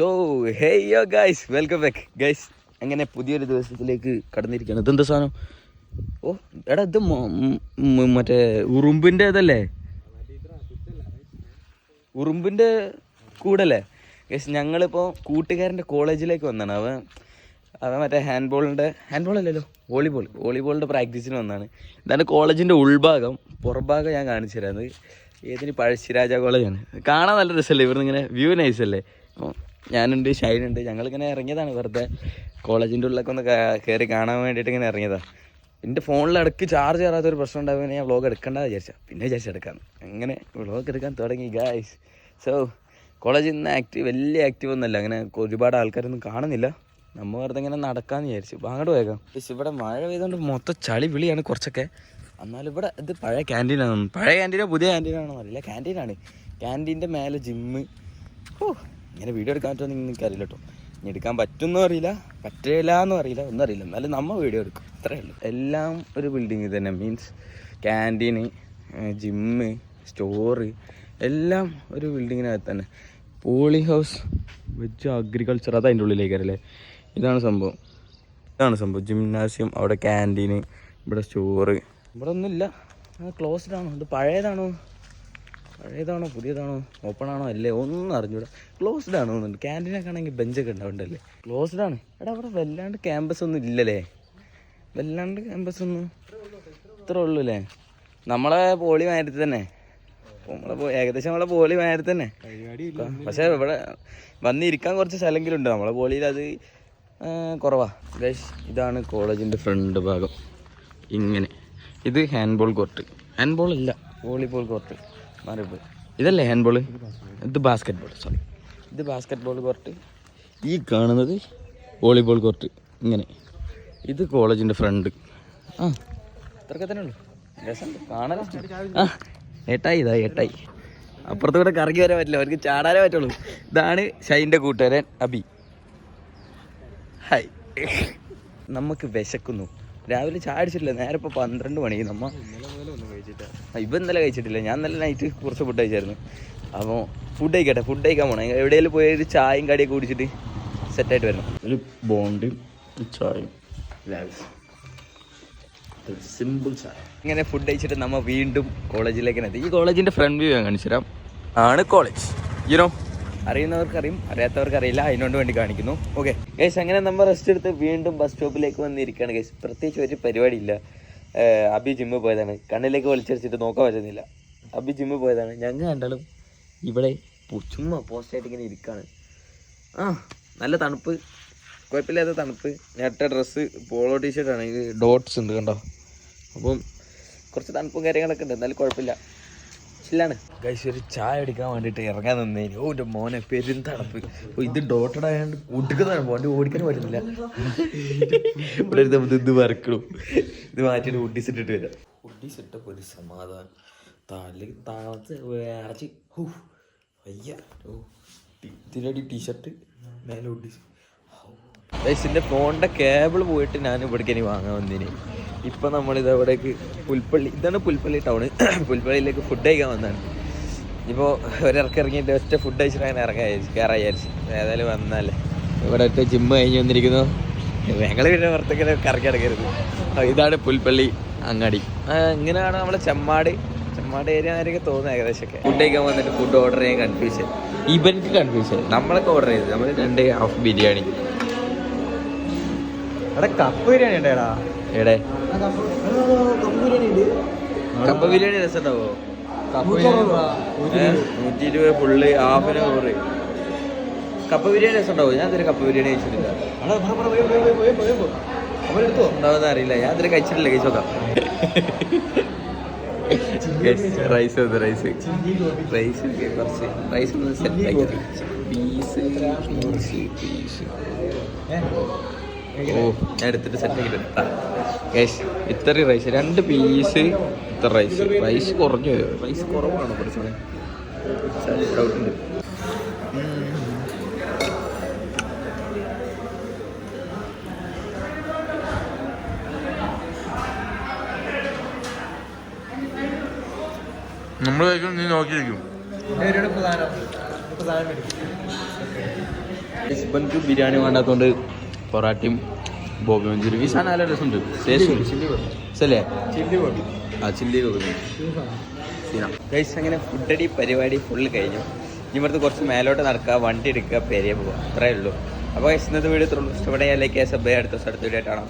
So ഹേ യോ guys welcome back guys അങ്ങനെ പുതിയൊരു ദിവസത്തിലേക്ക് കടന്നിരിക്കുകയാണ്? ഇതെന്താ സാധനം? ഓ എടാ ഇത് മറ്റേ ഉറുമ്പിന്റെ ഇതല്ലേ? ഉറുമ്പിന്റെ കൂടല്ലേ? ഗൈസ് ഞങ്ങളിപ്പോൾ കൂട്ടുകാരന്റെ കോളേജിലേക്ക് വന്നതാണ് അവൻ അവൻ മറ്റേ ഹാൻഡ് ബോളിന്റെ ഹാൻഡ് അല്ലല്ലോ വോളിബോൾ വോളിബോളിന്റെ പ്രാക്ടീസിന് വന്നതാണ് ഇതാണ് കോളേജിന്റെ ഉൾഭാഗം. പുറഭാഗം ഞാൻ കാണിച്ചു തരാം. ഏതിന് പഴശ്ശിരാജ കോളേജാണ്. കാണാൻ നല്ല രസമല്ലേ? ഇവിടുന്ന് ഇങ്ങനെ വ്യൂ നൈസ് അല്ലേ? ഞാനുണ്ട് ഷൈൻ ഷൈനുണ്ട്. ഞങ്ങളിങ്ങനെ ഇറങ്ങിയതാണ് വെറുതെ. കോളേജിന്റെ ഉള്ളിലൊക്കെ ഒന്ന് കയറി കാണാൻ വേണ്ടിയിട്ട് ഇങ്ങനെ ഇറങ്ങിയതാണ് എന്റെ ഫോണിൽ ഇടയ്ക്ക് ചാർജ് കയറാത്ത ഒരു പ്രശ്നം ഉണ്ടാവുമ്പോൾ ഞാൻ വ്ളോഗ് എടുക്കണ്ട വിചാരിച്ച. പിന്നെ വിചാരിച്ചെടുക്കാം അങ്ങനെ വ്ളോഗ് എടുക്കാൻ തുടങ്ങി ഗായ്സ് സോ കോളേജിൽ നിന്ന് ആക്റ്റീവ് വലിയ ആക്റ്റീവ് ഒന്നുമല്ല. അങ്ങനെ ഒരുപാട് ആൾക്കാരൊന്നും കാണുന്നില്ല. നമ്മൾ വെറുതെ ഇങ്ങനെ നടക്കാമെന്ന് വിചാരിച്ചു. അപ്പോൾ അങ്ങോട്ട് പോയേക്കാം. ഇവിടെ മഴ പെയ്തുകൊണ്ട് മൊത്തം ചളി വിളിയാണ് കുറച്ചൊക്കെ. എന്നാലും ഇവിടെ ഇത് പഴയ ക്യാന്റീനാണ് പഴയ ക്യാന്റീനോ പുതിയ ക്യാന്റീനാണോ അറിയില്ല. ക്യാന്റീനാണ് ക്യാന്റീന്റെ മേലെ ജിമ്മ് ഓ ഇങ്ങനെ വീഡിയോ എടുക്കാൻ പറ്റുമോ നിങ്ങൾക്ക് അറിയില്ല കേട്ടോ. ഇനി എടുക്കാൻ പറ്റുമെന്നും അറിയില്ല പറ്റില്ല എന്നും അറിയില്ല ഒന്നും അറിയില്ല. എന്നാലും നമ്മൾ വീഡിയോ എടുക്കും. അത്രേ ഉള്ളൂ. എല്ലാം ഒരു ബിൽഡിങ് തന്നെ. മീൻസ് ക്യാന്റീന് ജിമ്മ് സ്റ്റോറ് എല്ലാം ഒരു ബിൽഡിങ്ങിനകത്ത് തന്നെ. പോളി ഹൗസ് വെജ് അഗ്രികൾച്ചർ അത് അതിന്റെ ഉള്ളിലേക്കല്ലേ ഇതാണ് സംഭവം. ഇതാണ് സംഭവം. ജിംനാസിയം അവിടെ ക്യാന്റീന് ഇവിടെ സ്റ്റോറ് ഇവിടെ ഒന്നുമില്ല. ക്ലോസ്ഡ് ആണോ? ഇത് പഴയതാണോ? പഴയതാണോ പുതിയതാണോ? ഓപ്പൺ ആണോ അല്ലേ? ഒന്നും അറിഞ്ഞൂടാ. ക്ലോസ്ഡ് ആണോ എന്നുണ്ട് ക്യാന്റീനൊക്കെ ആണെങ്കിൽ ബെഞ്ചൊക്കെ ഉണ്ടാവുണ്ടല്ലേ ക്ലോസ്ഡ് ആണ്. എടാ അവിടെ വല്ലാണ്ട് ക്യാമ്പസ് ഒന്നും ഇല്ലല്ലേ? വല്ലാണ്ട് ക്യാമ്പസ് ഒന്നും ഇത്ര ഉള്ളൂ അല്ലേ? നമ്മളെ പോളി മാരത്തി തന്നെ. നമ്മളെ ഏകദേശം നമ്മളെ പോളി മാരത്തി തന്നെ. പക്ഷേ ഇവിടെ വന്നിരിക്കാൻ കുറച്ച് സ്ഥലമെങ്കിലും ഉണ്ട് നമ്മളെ പോളിയിൽ അത് കുറവാ. ഇതാണ് കോളേജിന്റെ ഫ്രണ്ട് ഭാഗം. ഇങ്ങനെ. ഇത് ഹാൻഡ്ബോൾ കോർട്ട് ഹാൻഡ് ബോൾ അല്ല വോളിബോൾ കോർട്ട് ഇതല്ലേ ഹാൻഡ് ബോൾ ഇത് ബാസ്കറ്റ് ബോൾ സോറി ഇത് ബാസ്കറ്റ് ബോൾ കോർട്ട് ഈ കാണുന്നത് വോളിബോൾ കോർട്ട് ഇങ്ങനെ. ഇത് കോളേജിന്റെ ഫ്രണ്ട് ആ. ഇത്രയൊക്കെ തന്നെ ഉള്ളൂ. രസമുണ്ട്. ആ. ഏട്ടായി ഇതാ ഏട്ടായി. അപ്പുറത്ത് കൂടെ കറങ്ങി വരാൻ പറ്റില്ല. അവർക്ക് ചാടാനേ പറ്റുള്ളൂ. ഇതാണ് ഷൈന്റെ കൂട്ടുകാരൻ അബി. ഹായ്. നമുക്ക് വിശക്കുന്നു. രാവിലെ ചാടിച്ചിട്ടില്ല നേരെ ഇപ്പോൾ പന്ത്രണ്ട് മണി. നമ്മ ഇവ ഇന്നലെ കഴിച്ചിട്ടില്ല. ഞാൻ നല്ല നൈറ്റ് കുറച്ച് ഫുഡ് കഴിച്ചായിരുന്നു. അപ്പോൾ ഫുഡ് കഴിക്കട്ടെ ഫുഡ് കഴിക്കാൻ പോകണം എവിടെയെങ്കിലും പോയി ഒരു ചായയും കടിയൊക്കെ കുടിച്ചിട്ട് സെറ്റായിട്ട് വരണം. ഒരു ബോണ്ടും ചായയും. സിമ്പിൾ ചായ. ഇങ്ങനെ ഫുഡ് കഴിച്ചിട്ട് നമ്മൾ വീണ്ടും കോളേജിലേക്ക് എത്തി. ഈ കോളേജിന്റെ ഫ്രണ്ട് വ്യൂ ഞാൻ കാണിച്ചു തരാം. ആണ് കോളേജ് യുനോ അറിയുന്നവർക്ക് അറിയും അറിയാത്തവർക്ക് അറിയില്ല അതിനോട് വേണ്ടി കാണിക്കുന്നു. ഓക്കെ ഗൈസ് അങ്ങനെ നമ്മൾ റെസ്റ്റ് എടുത്ത് വീണ്ടും ബസ് സ്റ്റോപ്പിലേക്ക് വന്നിരിക്കുകയാണ്. ഗൈസ് പ്രത്യേകിച്ച് ഒരു പരിപാടിയില്ല. അബി ജിമ്മിൽ പോയതാണ്. കണ്ണിലേക്ക് വലിച്ചടിച്ചിട്ട് നോക്കാൻ പറ്റുന്നില്ല. അബി ജിമ്മിൽ പോയതാണ്. ഞങ്ങൾ കണ്ടാലും ഇവിടെ ചുമ്മാ പോസ്റ്റായിട്ട് ഇങ്ങനെ ഇരിക്കുകയാണ് ആ നല്ല തണുപ്പ്. കുഴപ്പമില്ലാത്ത തണുപ്പ്. നേട്ട ഡ്രസ്സ് പോളോ ടീഷർട്ടാണ് ഇത് ഡോട്ട്സ് ഉണ്ട് കണ്ടോ? അപ്പം കുറച്ച് തണുപ്പും കാര്യങ്ങളൊക്കെ ഉണ്ട്. എന്നാലും കുഴപ്പമില്ല. ചില്ലാണ് ഗൈസ് ഒരു ചായ അടിക്കാൻ വേണ്ടിയിട്ട് ഇറങ്ങാൻ നിന്നേന്. ഓ എന്റെ മോനെ പെരും തണുപ്പ്. ഓ ഇത് ഡോട്ടഡ് ആയതുകൊണ്ട് കൂട്ടിക്കുന്നതാണ് മോന്റെ ഓടിക്കാൻ പറ്റുന്നില്ല. ഇവിടെ ഇത് വരക്കണം. ഇത് മാറ്റിയിട്ട് ഉഡീസ് ഇട്ടിട്ട് വരാം. ഉഡീസ് ഇട്ടപ്പോൾ ഒരു സമാധാനം. തല താളത്ത് അടച്ച് ഹൂ വയ്യ. ഓ ഇതിലടി ടീഷർട്ട് മേലെ ഉഡീസ് ഇതിന്റെ ഫോണിന്റെ കേബിൾ പോയിട്ട് ഞാൻ ഇവിടേക്ക് ഇനി വാങ്ങാൻ വന്നിനി. ഇപ്പം നമ്മളിത് അവിടേക്ക് പുൽപ്പള്ളി ഇതാണ് പുൽപ്പള്ളി ടൗൺ പുൽപ്പള്ളിയിലേക്ക് ഫുഡ് കഴിക്കാൻ വന്നാണ് ഇപ്പോൾ ഒരിറക്കി ഇറങ്ങിയിട്ട് ഒറ്റ ഫുഡ് കഴിച്ചിട്ട് അങ്ങനെ ഇറങ്ങാൻ കയറാൻ വിചാരിച്ചു. ഏതായാലും വന്നാലേ. ഇവിടെ ഒറ്റ ജിമ്മ് കഴിഞ്ഞ് വന്നിരിക്കുന്നു. ഞങ്ങൾ പിന്നെ പുറത്തേക്ക് കറക്കി അടക്കരുത് ഇതാണ് പുൽപ്പള്ളി അങ്ങാടി. ഇങ്ങനെയാണ് നമ്മളെ ചെമ്മാട്. ചെമ്മാട് ഏരിയ ആയിരിക്കും തോന്നുന്നത് ഏകദേശമൊക്കെ. ഫുഡ് കഴിക്കാൻ വന്നിട്ട് ഫുഡ് ഓർഡർ ചെയ്യാൻ കൺഫ്യൂഷൻ ഇവർക്ക് കൺഫ്യൂഷൻ നമ്മളൊക്കെ ഓർഡർ ചെയ്തത്. നമ്മൾ രണ്ട് ഹാഫ് ബിരിയാണി. അവിടെ കപ്പ് ബിരിയാണി ഉണ്ടേടാ. എവിടെ? കപ്പ ബിരിയാണി രസമുണ്ടാവോ? നൂറ്റി ഇരുപത് ഫുള്ള് ഹാഫിന് നൂറ്. കപ്പ ബിരിയാണി രസമുണ്ടാവോ ഞാൻ ഇതുവരെ കപ്പ ബിരിയാണി കഴിച്ചിട്ടില്ല. ഉണ്ടാവുന്ന അറിയില്ല. ഞാൻ ഇതുവരെ കഴിച്ചിട്ടില്ല. കഴിച്ചോക്കാം റൈസ് റൈസ് റൈസ് കുറച്ച്. റൈസ് ഒന്ന് സെറ്റ് ആക്കി. പീസ് പീസ് പീസ് ഓ ഞാൻ എടുത്തിട്ട് സെറ്റ് ആക്കിയിട്ട് ഗൈസ് ഇത്രയും റൈസ് രണ്ട് പീസ് ഇത്ര റൈസ് റൈസ് കുറഞ്ഞു റൈസ് കുറവാണോ കുറച്ചുകൂടെ? ഡൗട്ടുണ്ട് നമ്മൾ കഴിക്കും നീ നോക്കിയിരിക്കും പ്രധാനം പ്രധാനം മേടിക്കും ഇസ്ബൻക്ക് ബിരിയാണി വേണ്ടാത്തതുകൊണ്ട് പൊറാട്ടയും ബോബി മഞ്ചൂരി ഈ സാധനം നല്ല രസമുണ്ട്. ടേസ്റ്റ് അല്ലേ ആ ചില്ലി ഗൈസ് അങ്ങനെ ഫുഡടി പരിപാടി ഫുള്ള് കഴിഞ്ഞു. ഇനി ഇവിടുത്തെ കുറച്ച് മേലോട്ട് നടക്കുക വണ്ടി എടുക്കുക പെരിയ പോവുക. അത്രേ ഉള്ളൂ. അപ്പോൾ ഗൈസ് ഇന്നത്തെ വീഡിയോ ഇത്രയുള്ളൂ ഇഷ്ടപ്പെടാൻ ലൈക്ക് സബ് അടുത്ത സ്ഥലത്ത് വീഡിയോ ആയിട്ടാണ്